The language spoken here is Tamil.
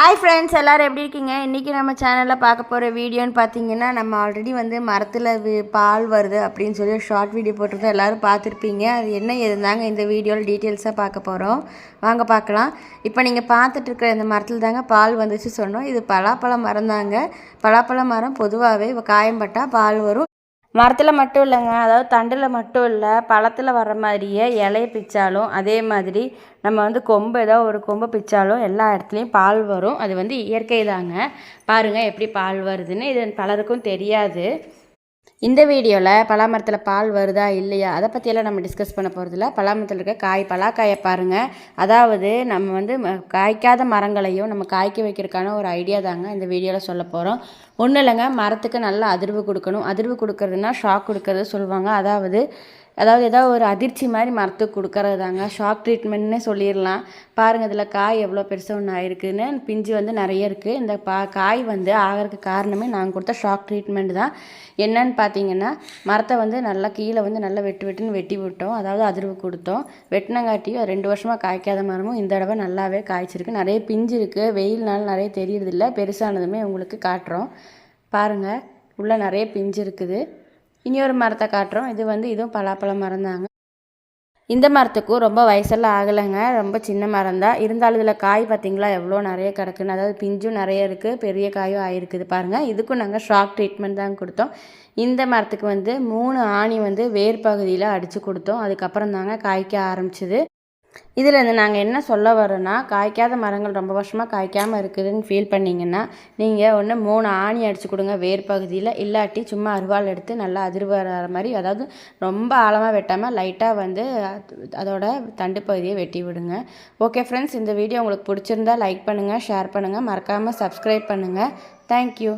ஹாய் ஃப்ரெண்ட்ஸ் எல்லோரும் எப்படி இருக்கீங்க? இன்றைக்கி நம்ம சேனலில் பார்க்க போகிற வீடியோன்னு பார்த்தீங்கன்னா நம்ம ஆல்ரெடி வந்து மரத்தில் வி- பால் வருது அப்படின்னு சொல்லி ஷார்ட் வீடியோ போட்டிருந்தோம். எல்லோரும் பார்த்துருப்பீங்க. அது என்ன இருந்தாங்க இந்த வீடியோவில் டீட்டெயில்ஸாக பார்க்க போகிறோம் வாங்க பார்க்கலாம். இப்போ நீங்கள் பார்த்துட்டு இருக்கிற இந்த மரத்தில் தாங்க பால் வந்துச்சு சொன்னோம். இது பலாப்பழ மரம் தாங்க பலாப்பழ மரம் பொதுவாகவே காயம் பட்டால் பால் வரும். மரத்தில் மட்டும் இல்லைங்க. அதாவது தண்டில் மட்டும் இல்லை பழத்தில் வர மாதிரியே இலைய பிச்சாலும் அதே மாதிரி நம்ம வந்து கொம்பு ஏதோ ஒரு கொம்பு பிச்சாலும் எல்லா இடத்துலையும் பால் வரும். அது வந்து இயற்கை தாங்க. பாருங்கள் எப்படி பால் வருதுன்னு. இது பலருக்கும் தெரியாது. இந்த வீடியோவில் பலாமரத்தில் பால் வருதா இல்லையா? அதை பற்றியெல்லாம் நம்ம டிஸ்கஸ் பண்ண போகிறதில்ல பலாமரத்தில் இருக்க காய் பலாக்காயை பாருங்கள் அதாவது நம்ம வந்து ம- காய்க்காத மரங்களையும் நம்ம காய்க்க வைக்கிறதுக்கான ஒரு ஐடியா தாங்க இந்த வீடியோவில் சொல்ல போகிறோம் ஒன்றும் இல்லைங்க மரத்துக்கு நல்லா அதிர்வு கொடுக்கணும். அதிர்வு கொடுக்கறதுனா ஷாக் கொடுக்கறது சொல்லுவாங்க. அதாவது அதாவது ஏதாவது ஒரு அதிர்ச்சி மாதிரி மரத்துக்கு கொடுக்கறது தாங்க ஷாக் ட்ரீட்மெண்ட்னே சொல்லிடலாம். பாருங்கள் இதில் காய் எவ்வளோ பெருசாக ஒன்று ஆயிருக்குன்னு. பிஞ்சு வந்து நிறைய இருக்குது இந்த பா காய் வந்து ஆகிறதுக்கு காரணமே நாங்கள் கொடுத்த ஷாக் ட்ரீட்மெண்ட் தான். என்னன்னு பார்த்தீங்கன்னா மரத்தை வந்து நல்லா கீழே வந்து நல்லா வெட்டு வெட்டுன்னு வெட்டி விட்டோம். அதாவது அதிர்வு கொடுத்தோம். வெட்டினங்காட்டியும் ரெண்டு வருஷமாக காய்க்காத மரமும் இந்த தடவை நல்லாவே காய்ச்சிருக்கு. நிறைய பிஞ்சு இருக்குது வெயில்னால நிறைய தெரியறதில்ல. பெருசானதுமே உங்களுக்கு காட்டுறோம். பாருங்கள் உள்ளே நிறைய பிஞ்சு இருக்குது. இனி ஒரு மரத்தை காட்டுறோம். இது வந்து இதுவும் பலாப்பழ மரம் தாங்க இந்த மரத்துக்கும் ரொம்ப வயசெல்லாம் ஆகலைங்க. ரொம்ப சின்ன மரம் தான் இருந்தாலும் இதில் காய் பார்த்தீங்களா எவ்வளோ நிறைய கிடக்குன்னு. அதாவது பிஞ்சும் நிறைய இருக்குது பெரிய காயும் ஆயிருக்குது பாருங்கள் இதுக்கும் நாங்கள் ஷாக் ட்ரீட்மெண்ட் தான் கொடுத்தோம். இந்த மரத்துக்கு வந்து மூணு ஆணி வந்து வேர் பகுதியில் அடித்து கொடுத்தோம். அதுக்கப்புறம் தாங்க காய்க்க ஆரம்பிச்சிது. இதிலேருந்து நாங்கள் என்ன சொல்ல வரோன்னா காய்க்காத மரங்கள் ரொம்ப வருஷமாக காய்க்காமல் இருக்குதுன்னு ஃபீல் பண்ணிங்கன்னா நீங்கள் ஒன்று மூணு ஆணி அடித்து கொடுங்க வேர் பகுதியில் இல்லாட்டி சும்மா அருவாள் எடுத்து நல்லா அதிர்வர மாதிரி அதாவது ரொம்ப ஆழமாக வெட்டாமல் லைட்டாக வந்து அதோட தண்டு பகுதியை வெட்டி விடுங்க. ஓகே ஃப்ரெண்ட்ஸ் இந்த வீடியோ உங்களுக்கு பிடிச்சிருந்தா லைக் பண்ணுங்கள் ஷேர் பண்ணுங்கள் மறக்காமல் சப்ஸ்கிரைப் பண்ணுங்கள் தேங்க்யூ